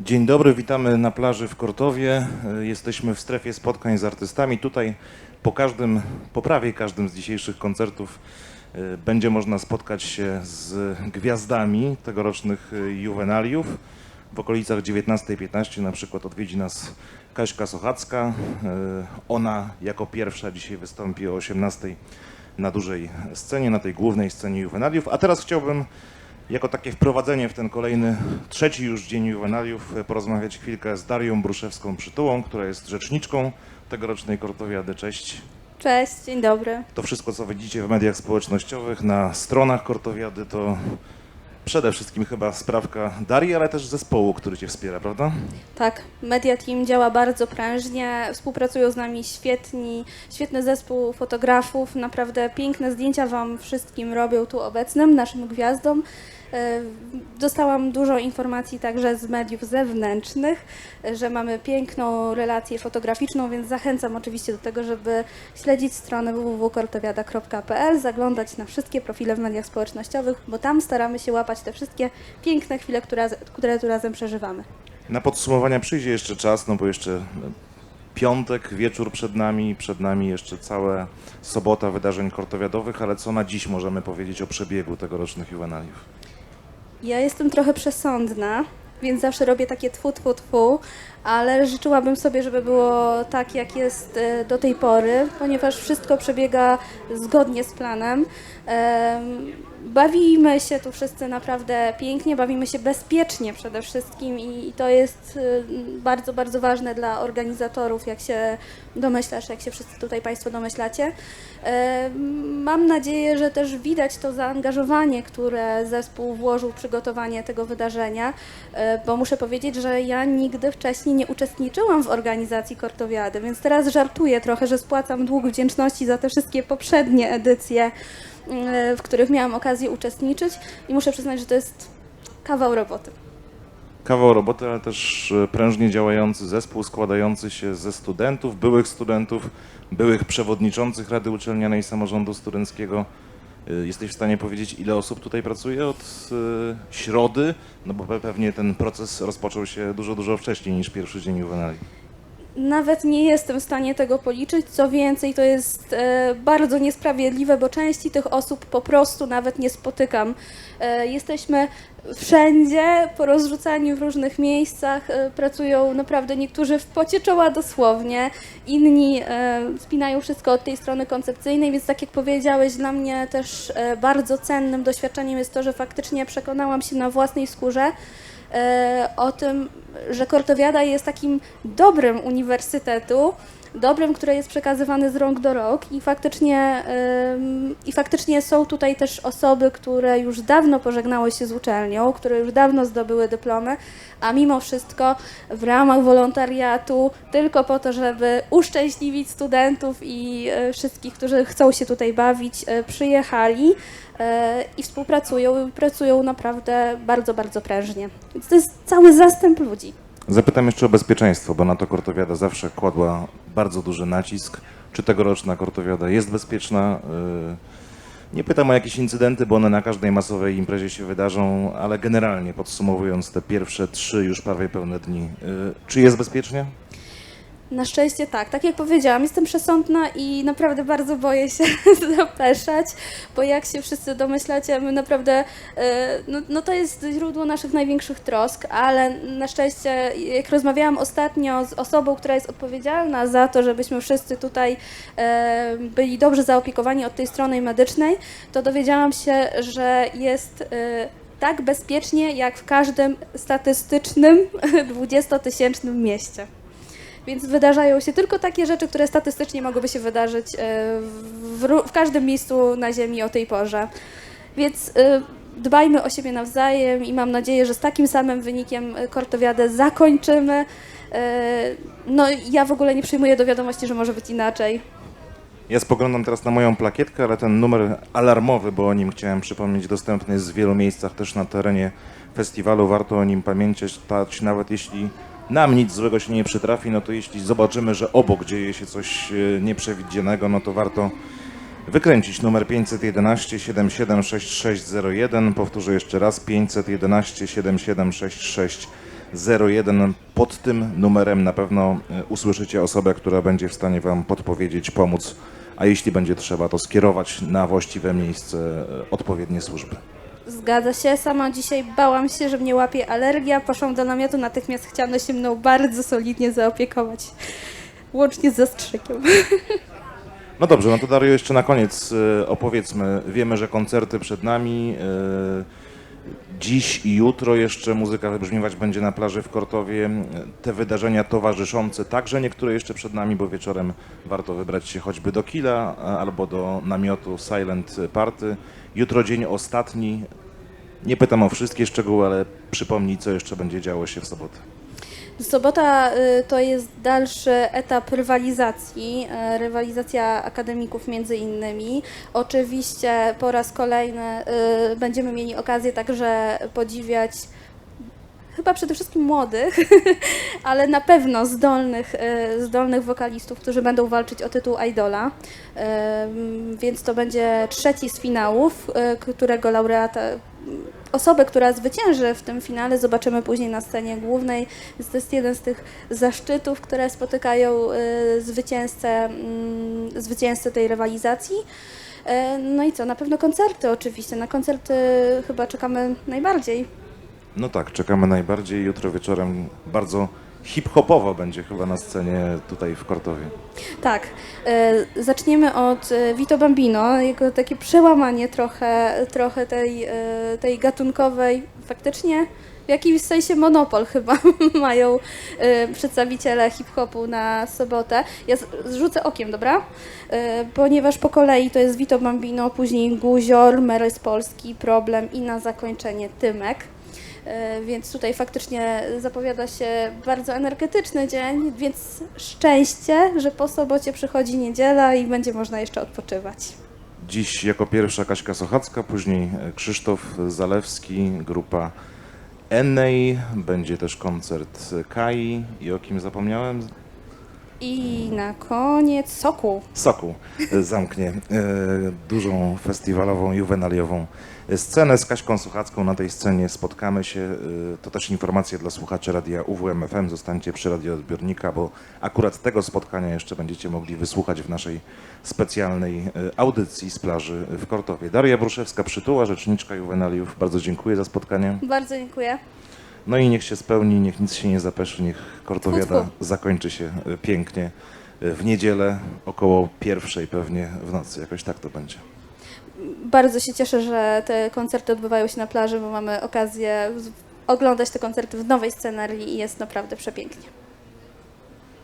Dzień dobry, witamy na plaży w Kortowie. E, Jesteśmy w strefie spotkań z artystami. Tutaj po każdym, po prawie każdym z dzisiejszych koncertów e, będzie można spotkać się z gwiazdami tegorocznych e, juwenaliów. W okolicach 19.15 na przykład odwiedzi nas Kaśka Sochacka. Ona jako pierwsza dzisiaj wystąpi o 18.00 na dużej scenie, na tej głównej scenie juwenaliów. A teraz chciałbym jako takie wprowadzenie w ten kolejny, trzeci już dzień juwenaliów, e, porozmawiać chwilkę z Darią Bruszewską-Przytułą, która jest rzeczniczką tegorocznej Kortowiady. Cześć. Cześć, dzień dobry. To wszystko, co widzicie w mediach społecznościowych, na stronach Kortowiady, to przede wszystkim chyba sprawka Darii, ale też zespołu, który Cię wspiera, prawda? Tak, Media Team działa bardzo prężnie, współpracują z nami świetni, świetny zespół fotografów, naprawdę piękne zdjęcia Wam wszystkim robią tu obecnym, naszym gwiazdom. E, Dostałam dużo informacji także z mediów zewnętrznych, że mamy piękną relację fotograficzną, więc zachęcam oczywiście do tego, żeby śledzić stronę www.kortowiada.pl, zaglądać na wszystkie profile w mediach społecznościowych, bo tam staramy się łapać te wszystkie piękne chwile, które, które tu razem przeżywamy. Na podsumowania przyjdzie jeszcze czas, no bo jeszcze e, piątek, wieczór przed nami, przed nami jeszcze cała sobota wydarzeń kortowiadowych, ale co na dziś możemy powiedzieć o przebiegu tegorocznych juwenaliów? Ja jestem trochę przesądna, więc zawsze robię takie tfu, tfu, tfu, ale życzyłabym sobie, żeby było tak, jak jest e, do tej pory, ponieważ wszystko przebiega zgodnie z planem. Bawimy się tu wszyscy naprawdę pięknie, bawimy się bezpiecznie przede wszystkim i i to jest y, bardzo, bardzo ważne dla organizatorów, jak się domyślasz, jak się wszyscy tutaj Państwo domyślacie. Em, Mam nadzieję, że też widać to zaangażowanie, które zespół włożył w przygotowanie tego wydarzenia, e, bo muszę powiedzieć, że ja nigdy wcześniej nie uczestniczyłam w organizacji Kortowiady, więc teraz żartuję trochę, że spłacam dług wdzięczności za te wszystkie poprzednie edycje, w których miałam okazję uczestniczyć i muszę przyznać, że to jest kawał roboty. Kawał roboty, ale też e, prężnie działający zespół składający się ze studentów, byłych studentów, byłych przewodniczących Rady Uczelnianej Samorządu Studenckiego. E, Jesteś w stanie powiedzieć, ile osób tutaj pracuje od e, środy? No bo pe- pewnie ten proces rozpoczął się dużo, dużo wcześniej niż pierwszy dzień juwenali. Nawet nie jestem w stanie tego policzyć. Co więcej, to jest e, bardzo niesprawiedliwe, bo części tych osób po prostu nawet nie spotykam. E, jesteśmy wszędzie, porozrzucani w różnych miejscach. E, pracują naprawdę niektórzy w pocie czoła dosłownie, inni e, spinają wszystko od tej strony koncepcyjnej, więc tak jak powiedziałeś, dla mnie też e, bardzo cennym doświadczeniem jest to, że faktycznie przekonałam się na własnej skórze, e, o tym, że Kortowiada jest takim dobrym uniwersytetu, dobrym, który jest przekazywany z rąk do rąk i faktycznie, i faktycznie są tutaj też osoby, które już dawno pożegnały się z uczelnią, które już dawno zdobyły dyplomy, a mimo wszystko w ramach wolontariatu, tylko po to, żeby uszczęśliwić studentów i e, wszystkich, którzy chcą się tutaj bawić, e, przyjechali e, i współpracują i pracują naprawdę bardzo, bardzo prężnie. Więc to jest cały zastęp ludzi. Zapytam jeszcze o bezpieczeństwo, bo na to Kortowiada zawsze kładła bardzo duży nacisk. Czy tegoroczna Kortowiada jest bezpieczna? Yy, Nie pytam o jakieś incydenty, bo one na każdej masowej imprezie się wydarzą, ale generalnie podsumowując te pierwsze trzy już prawie pełne dni, yy, czy jest bezpiecznie? Na szczęście tak. Tak jak powiedziałam, jestem przesądna i naprawdę bardzo boję się zapeszać, bo jak się wszyscy domyślacie, my naprawdę, e, no, no to jest źródło naszych największych trosk, ale na szczęście, jak rozmawiałam ostatnio z osobą, która jest odpowiedzialna za to, żebyśmy wszyscy tutaj e, byli dobrze zaopiekowani od tej strony medycznej, to dowiedziałam się, że jest e, tak bezpiecznie, jak w każdym statystycznym 20-tysięcznym mieście. Więc wydarzają się tylko takie rzeczy, które statystycznie mogłyby się wydarzyć e, w, w każdym miejscu na Ziemi o tej porze. Więc e, dbajmy o siebie nawzajem i mam nadzieję, że z takim samym wynikiem e, Kortowiadę zakończymy. No ja w ogóle nie przyjmuję do wiadomości, że może być inaczej. Ja spoglądam teraz na moją plakietkę, ale ten numer alarmowy, bo o nim chciałem przypomnieć, dostępny jest w wielu miejscach też na terenie festiwalu. Warto o nim pamiętać, nawet jeśli nam nic złego się nie przytrafi, no to jeśli zobaczymy, że obok dzieje się coś e, nieprzewidzianego, no to warto wykręcić numer 511 776601. Powtórzę jeszcze raz 511 776601. 01. Pod tym numerem na pewno e, usłyszycie osobę, która będzie w stanie Wam podpowiedzieć, pomóc, a jeśli będzie trzeba, to skierować na właściwe miejsce e, odpowiednie służby. Zgadza się, sama dzisiaj bałam się, że mnie łapie alergia. Poszłam do namiotu, natychmiast chciano się mną bardzo solidnie zaopiekować. Łącznie z zastrzykiem. No dobrze, no to Dario, jeszcze na koniec e, opowiedzmy. Wiemy, że koncerty przed nami. e, Dziś i jutro jeszcze muzyka wybrzmiewać będzie na plaży w Kortowie. Te wydarzenia towarzyszące także niektóre jeszcze przed nami, bo wieczorem warto wybrać się choćby do Kila a- albo do namiotu Silent Party. Jutro dzień ostatni. Nie pytam o wszystkie szczegóły, ale przypomnij, co jeszcze będzie działo się w sobotę. Sobota y, to jest dalszy etap rywalizacji, y, rywalizacja akademików między innymi. Oczywiście po raz kolejny y, będziemy mieli okazję także podziwiać chyba przede wszystkim młodych, ale na pewno zdolnych, zdolnych wokalistów, którzy będą walczyć o tytuł Idola. Więc to będzie trzeci z finałów, którego laureata, osobę, która zwycięży w tym finale, zobaczymy później na scenie głównej. To jest jeden z tych zaszczytów, które spotykają y, zwycięzcę, mm, zwycięzcę tej rywalizacji. E, No i co, na pewno koncerty oczywiście. Na koncerty chyba czekamy najbardziej. No tak, czekamy najbardziej. Jutro wieczorem bardzo hip-hopowo będzie chyba na scenie tutaj w Kortowie. Tak, e, zaczniemy od e, Vito Bambino, jego takie przełamanie trochę, trochę tej, e, tej gatunkowej, faktycznie w jakimś sensie monopol chyba mają przedstawiciele hip-hopu na sobotę. Ja zrzucę okiem, dobra? Ponieważ po kolei to jest Vito Bambino, później Guzior, Mery z Polski, Problem i na zakończenie Tymek. E, Więc tutaj faktycznie zapowiada się bardzo energetyczny dzień, więc szczęście, że po sobocie przychodzi niedziela i będzie można jeszcze odpoczywać. Dziś jako pierwsza Kaśka Sochacka, później Krzysztof Zalewski, grupa Enej, będzie też koncert Kai i o kim zapomniałem? I na koniec Soku. Sokół e, zamknie e, dużą festiwalową, juwenaliową scenę z Kaśką Sochacką. Na tej scenie spotkamy się. E, To też informacja dla słuchaczy radia UWM FM. Zostańcie przy radioodbiornika, bo akurat tego spotkania jeszcze będziecie mogli wysłuchać w naszej specjalnej e, audycji z plaży w Kortowie. Daria Bruszewska-Przytuła, rzeczniczka juwenaliów. Bardzo dziękuję za spotkanie. Bardzo dziękuję. No i niech się spełni, niech nic się nie zapeszy, niech Kortowiada zakończy się e, pięknie e, w niedzielę około pierwszej pewnie w nocy, jakoś tak to będzie. Bardzo się cieszę, że te koncerty odbywają się na plaży, bo mamy okazję oglądać te koncerty w nowej scenerii i jest naprawdę przepięknie.